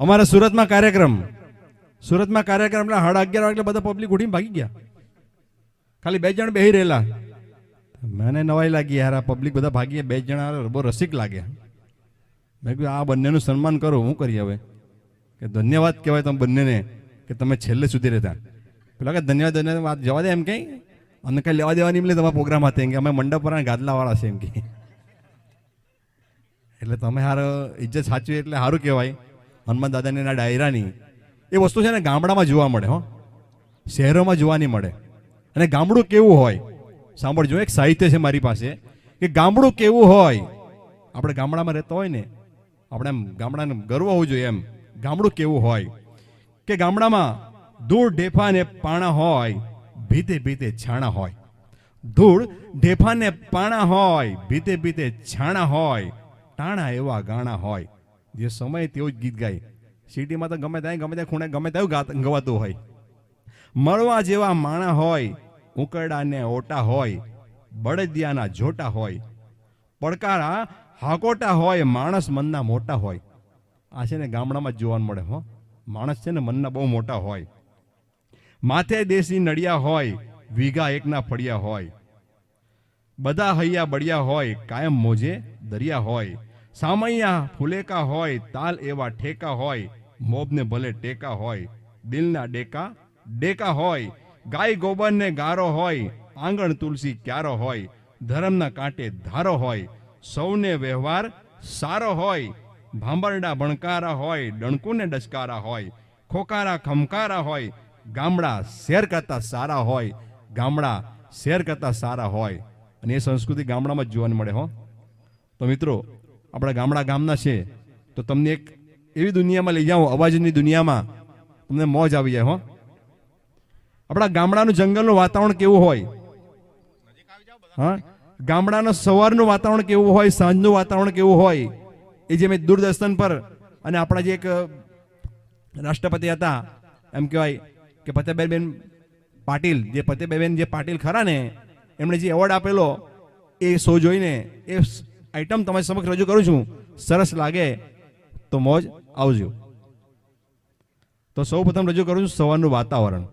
અમારે સુરતમાં કાર્યક્રમ. સુરતમાં કાર્યક્રમ એટલે સાડા અગિયાર વાગે બધા પબ્લિક ઉઠીને ભાગી ગયા. ખાલી બે જણ બેહી રહેલા. મને નવાઈ લાગી યાર, આ પબ્લિક બધા ભાગી. બે જણા બહુ રસિક લાગ્યા મેં કીધું, આ બંનેનું સન્માન કરો, હું કરી હવે? કે ધન્યવાદ કહેવાય તમે બંનેને કે તમે છેલ્લે સુધી રહેતા. પેલા કે ધન્યવાદ ધન્યવાદ, વાત જવા દે એમ કંઈ. અને કંઈ લેવા દેવાની એમ લે તમારા પ્રોગ્રામ હતા એમ કે. અમે મંડપ પર ગાદલાવાળા છે એમ કે. એટલે તમે હાર ઇજ્જત સાચવી, એટલે સારું કહેવાય. હનુમાન દાદાની એના ડાયરાની એ વસ્તુ છે ને ગામડામાં જોવા મળે, હો. શહેરોમાં જોવા નહીં મળે. અને ગામડું કેવું હોય? સાંભળજો, એક સાહિત્ય છે મારી પાસે કે ગામડું કેવું હોય? આપણે ગામડામાં રહેતા હોય ને, આપણે એમ ગામડાને ગર્વ હોવું જોઈએ એમ. ગામડું કેવું હોય? કે ગામડામાં ધૂળ, ઢેફા ને પાણા હોય, ભીતે ભીતે છાણા હોય. ધૂળ ઢેફાને પાણા હોય, ભીતે ભીતે છાણા હોય. ટાણા એવા ગાણા હોય. જે સમય તેવું જ ગીત ગાય. સિટીમાં તો ગમે ત્યાં ગમે ત્યાં ખૂણે, ગમે ત્યાં ગવાતું હોય. મળવા જેવા માણા હોય ઉકરડાને ઓટા હોય, બળદિયાના જોટા હોય, પડકારા, હાકોટા હોય, માણસ મનના મોટા હોય. આ છે ને ગામડામાં જ જોવા મળે, હો. માણસ છે ને મનના બહુ મોટા હોય. માથે દેશી નડિયા હોય, વીઘા એકના ફળિયા હોય. બધા હૈયા બળિયા હોય, કાયમ મોજે દરિયા હોય. સામૈયા ફુલેકા હોય, તાલ એવા ઠેકા હોય મોબને ભલે ટેકા હોય, દિલના ડેકા ડેકા હોય, ગાય ગોબરને ગારો હોય, આંગણ તુલસી ક્યારો હોય, ધર્મના કાંટે ધારો હોય, સૌને વ્યવહાર સારો હોય, ભાંબરડા ભણકારા હોય, ડણકુને ડસકારા હોય, ખોકારા ખમકારા હોય, ગામડા શેર કરતા સારા હોય, ગામડા શેર કરતા સારા હોય. અને એ સંસ્કૃતિ ગામડામાં જ જોવા મળે હો. તો મિત્રો આપણા ગામડા ગામના છે, તો તમને એક એવી દુનિયામાં લઈ જાઓ અવાજની દુનિયામાં. તમને મોજ આવી જાય, હો. આપણા ગામડાનું જંગલનું વાતાવરણ કેવું હોય? હા? ગામડાનું સવારનું વાતાવરણ કેવું હોય, સાંજનું વાતાવરણ કેવું હોય, એ જે મેં દૂરદર્શન પર અને આપણા જે એક રાષ્ટ્રપતિ હતા, એમ કહેવાય કે ફતેબેન પાટીલ, જે ફતેબેન જે પાટીલ ખરા ને, એમણે જે એવોર્ડ આપેલો, એ શો જોઈને, એ આઈટમ તમારી સમક્ષ રજૂ કરું છું. સરસ લાગે તો મોજ આવજો. તો સૌ પ્રથમ રજૂ કરું છું સવારનું વાતાવરણ.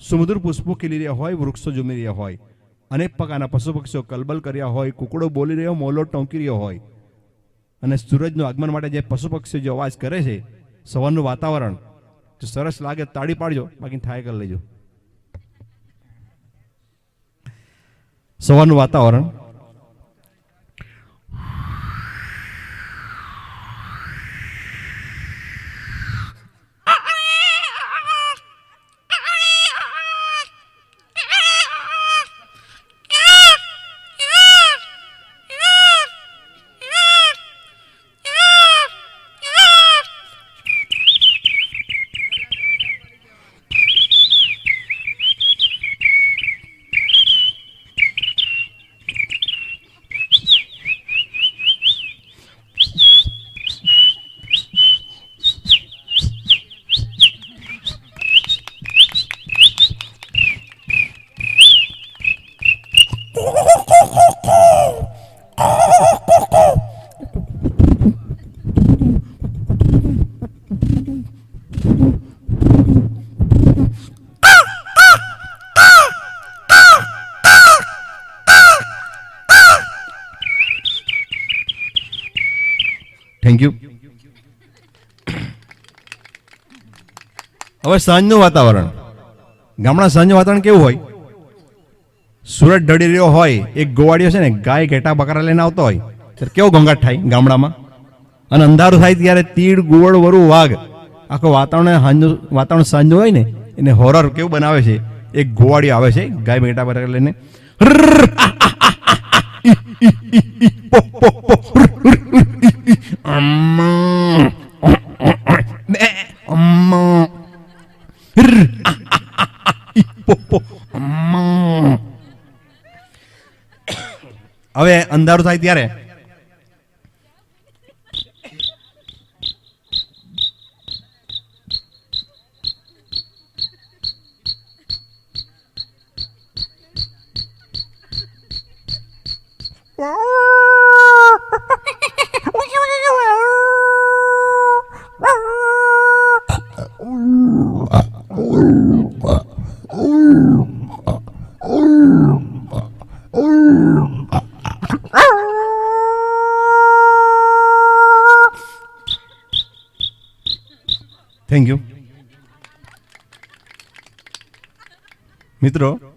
સુમધુર પુષ્પો ખીલી રહ્યા હોય, વૃક્ષો ઝૂમી રહ્યા હોય, અનેક પ્રકારના પશુ પક્ષીઓ કલબલ કર્યા હોય, કુકડો બોલી રહ્યો, મોલો ટોંકી રહ્યો હોય, અને સૂરજનું આગમન માટે જે પશુ પક્ષીઓ જે અવાજ કરે છે, સવારનું વાતાવરણ જો સરસ લાગે, તાળી પાડજો, બાકી થાય કરી લેજો. સવારનું વાતાવરણ થેન્ક યુ હવે સાંજનું વાતાવરણ. ગામડા સાંજનું વાતાવરણ કેવું હોય? સુરત ઢળી રહ્યો હોય, એક ગોવાળીઓ છે ને, ગાય ઘેટા બકરા લઈને આવતો હોય. ત્યારે કેવો ઘોંઘાટ થાય ગામડામાં? અને અંધારું થાય ત્યારે તીડ, ગુવડ, વરુ, વાઘ. આખો વાતાવરણ સાંજનું વાતાવરણ સાંજનું હોય ને, એને હોરર કેવું બનાવે છે? એક ગોવાળીઓ આવે છે, ગાય ઘેટા બકરા લઈને. અમ્મા બે અમ્મા અમ્મા હવે અંધારું થાય ત્યારે Thank you. Mitro.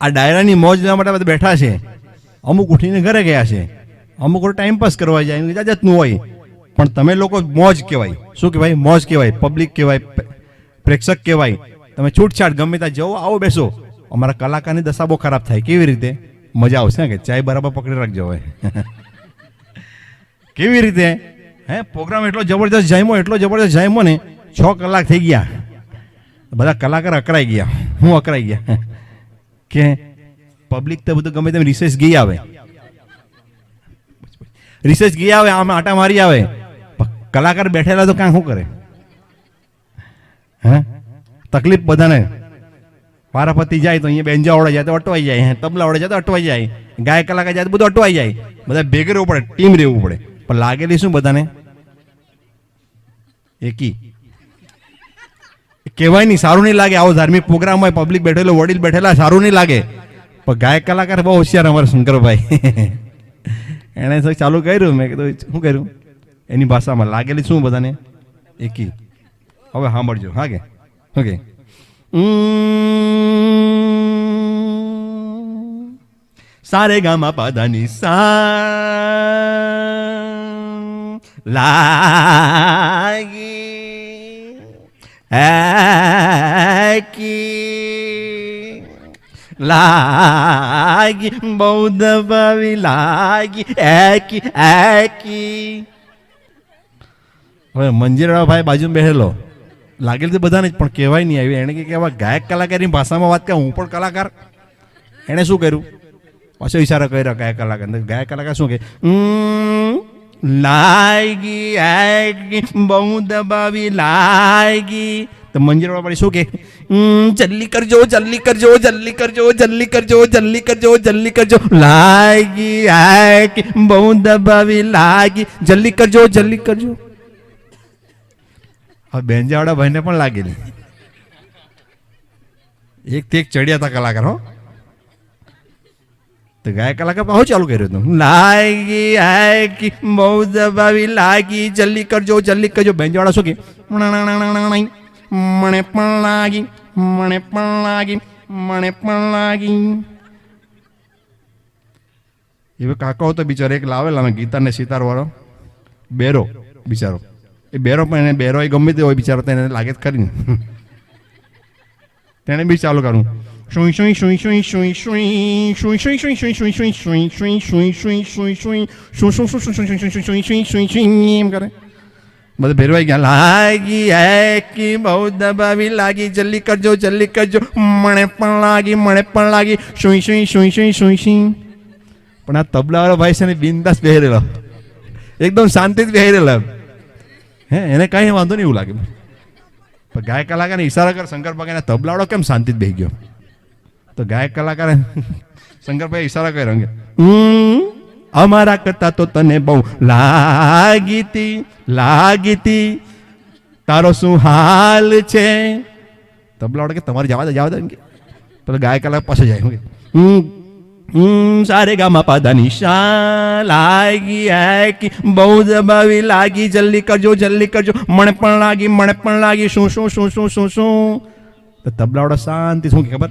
આ ડાયરાની મોજ લેવા માટે બધા બેઠા છે. અમુક ઉઠીને ઘરે ગયા છે. અમુક ટાઈમ પાસ કરવા જાય જાત જાતનું હોય. પણ તમે લોકો મોજ કહેવાય. શું કહેવાય? મોજ કહેવાય. પબ્લિક કહેવાય પ્રેક્ષક કહેવાય. તમે છૂટછાટ ગમે ત્યાં જવો, આવો, બેસો. અમારા કલાકારની દશા બહુ ખરાબ થાય. કેવી રીતે? મજા આવશે કે? ચાય બરાબર પકડી રાખજો હવે. કેવી રીતે? હે? પ્રોગ્રામ એટલો જબરજસ્ત જામ્યો, એટલો જબરજસ્ત જામ્યો ને, છ કલાક થઈ ગયા. બધા કલાકાર અકળાઈ ગયા. હું અકળાઈ ગયા. કે પબ્લિક તો બધું ગમે તેમ રિસેસ ગઈ આવે. રિસેસ ગઈ આવે, આમ આટા મારી આવે. કલાકાર બેઠેલા તો કાંઈ શું કરે? હે? તકલીફ બધાને. પારાપતિ જાય તો અહીંયા બેન્જા ઓળે જાય તો અટવાઈ જાય. તબલા ઓળે જાય તો અટવાઈ જાય. ગાય કલાકાર જાય તો બધું અટવાઈ જાય. બધા ભેગું રહેવું પડે, ટીમ રહેવું પડે. પણ લાગેલી શું બધાને? એકી. કહેવાય નહીં, સારું નહીં લાગે. આવો ધાર્મિક પ્રોગ્રામ હોય પબ્લિક બેઠેલો, વડીલ બેઠેલા, સારું નહીં લાગે. પણ ગાયક કલાકાર બહુ હોશિયાર અમારા શંકરભાઈ. એણે ચાલુ કર્યું, મેં કીધું, શું કર્યું? એની ભાષામાં લાગેલી શું બધાને? એકી. હવે સાંભળજો, હા કે? ઓકે સારે ગામા પાદાની સા લાગી એકી લાગી બહુ દબાવી લાગી એકી એકી હવે મંજીરાળા ભાઈ બાજુમાં બેહેલો. લાગેલું તો બધાને જ પણ કહેવાય નહીં આવી. એણે કે આવા ગાયક કલાકારની ભાષામાં વાત કે હું પણ કલાકાર. એણે શું કર્યું? પાછો ઈશારો કર્યો ગાયક કલાકાર. ગાયક કલાકાર શું કે "ઉમ, લાગી આગી બહુ દબાવી લાગી તો મંજીરાળા ભાઈ શું કે? "ઉમ, જલ્દી કરજો જલ્દી કરજો જલ્દી કરજો જલ્દી કરજો જલ્દી કરજો જલ્દી કરજો. લાગી આગી બહુ દબાવી લાગી જલ્દી કરજો જલ્દી કરજો. હવે બેનજાવાડા ભાઈને પણ લાગેલી એક તે એક ચડ્યા હતા કલાકાર હો. તો ગાયક કલાકાર પાછું ચાલુ કર્યું હતું. લાગી આગી બહુ દબાવી લાગી, જલ્દી કરજો જલ્દી કરજો. બેંજાવાળા શું કે? મને પણ લાગી મને પણ લાગી મને પણ લાગી એવો કાકાઓ તો બિચારો એક લાવેલા અમે ગીતા ને સિતારવાળો બેરો બિચારો એ બેરો પણ એને બેરો એ ગમે તે હોય બિચારો તો એને લાગે જ કરીને તેણે બી ચાલુ કરું શુઈ શુઈ શુઈ શુઈ શુઈ શુઈ શુઈ શુઈ શુઈ શુઈ શુઈ શુઈ શુઈ શુઈ શુઈ શુઈ શુઈ શુ શુ શુ શુ શુ શુ શુ શુ શુઈ શુઈ શુઈ શુઈ એમ કરે બધા ભેરવાઈ ગયા લાગી એકી બહુ દબાવી લાગી જલ્દી કરજો જલ્દી કરજો મને પણ લાગી મને પણ લાગી સુઈ સુઈ સુઈ સુઈ સુઈ સુઈ પણ આ તબલાવાળો ભાઈ છે ને બિંદાસ બેહરેલો એકદમ શાંતિથી બેહરેલો હે એને કાંઈ વાંધો નહીં એવું લાગે પણ ગાયક કલાકારને ઈશારા કર શંકર ભગવાન તબલાવાળો કેમ શાંતિ બેહી ગયો તો ગાયક કલાકાર શંકરભાઈ ઈશારા કર્યો કે "હમ, અમારા કરતા તો તને બહુ લાગીતી લાગીતી. તારો શું હાલ છે? તબલાવાળો કે તમારે જવા દે જવા દે કે પેલો ગાયક કલાકાર પાછો જાય હું કે, "હમ, હમ, સારે ગામા પાદાની શા લાગી આકી બહુ દબાવી લાગી જલ્દી કરજો જલ્દી કરજો. મને પણ લાગી મને પણ લાગી. શું શું શું શું શું શું? તો તબલાવાળો શાંતિ શું કે ખબર?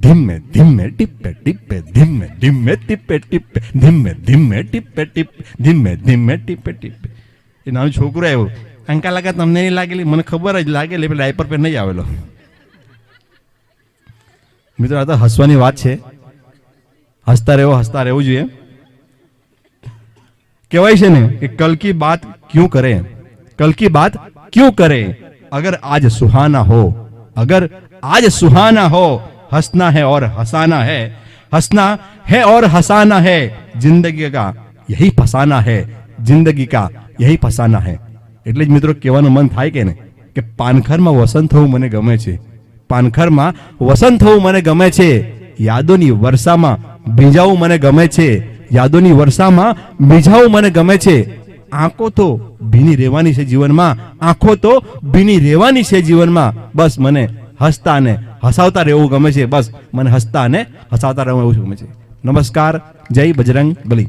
ધીમે ધીમે ટીપે ટીપે ધીમે ધીમે ટીપે ટીપે ધીમે ધીમે ટીપે ટીપે ધીમે ધીમે ટીપે ટીપે એ નાનો છોકરો આવ્યો કંકા લાગા તમને નહીં લાગેલી મને ખબર જ લાગેલી પેલા ડાયપર પર નહીં આવેલો મિત્રો આ તો હસવાની વાત છે હસતા રહેવો હસતા રહેવું જોઈએ કહેવાય છે ને કે કલકી બાત ક્યું કરે કલકી બાત ક્યું કરે अगर आज सुहाना हो अगर आज सुहाना हो हंसना है और हंसाना है हंसना है और हंसाना है जिंदगी का यही फसाना है जिंदगी का यही फसाना है એટલે જ મિત્રો કહેવાનું મન થાય કે ને કે પાનખરમાં વસંત થવું મને ગમે છે પાનખરમાં વસંત થવું મને ગમે છે યાદોની વર્ષામાં ભીંજાવું મને ગમે છે યાદોની વર્ષામાં ભીંજાવું મને ગમે છે આંખો તો ભીની રહેવાની છે જીવનમાં, આંખો તો ભીની રહેવાની છે જીવનમાં. બસ મને હસતા ને હસાવતા રહેવું ગમે છે. બસ મને હસતા અને હસાવતા રહેવું એવું ગમે છે. નમસ્કાર, જય બજરંગ બલી.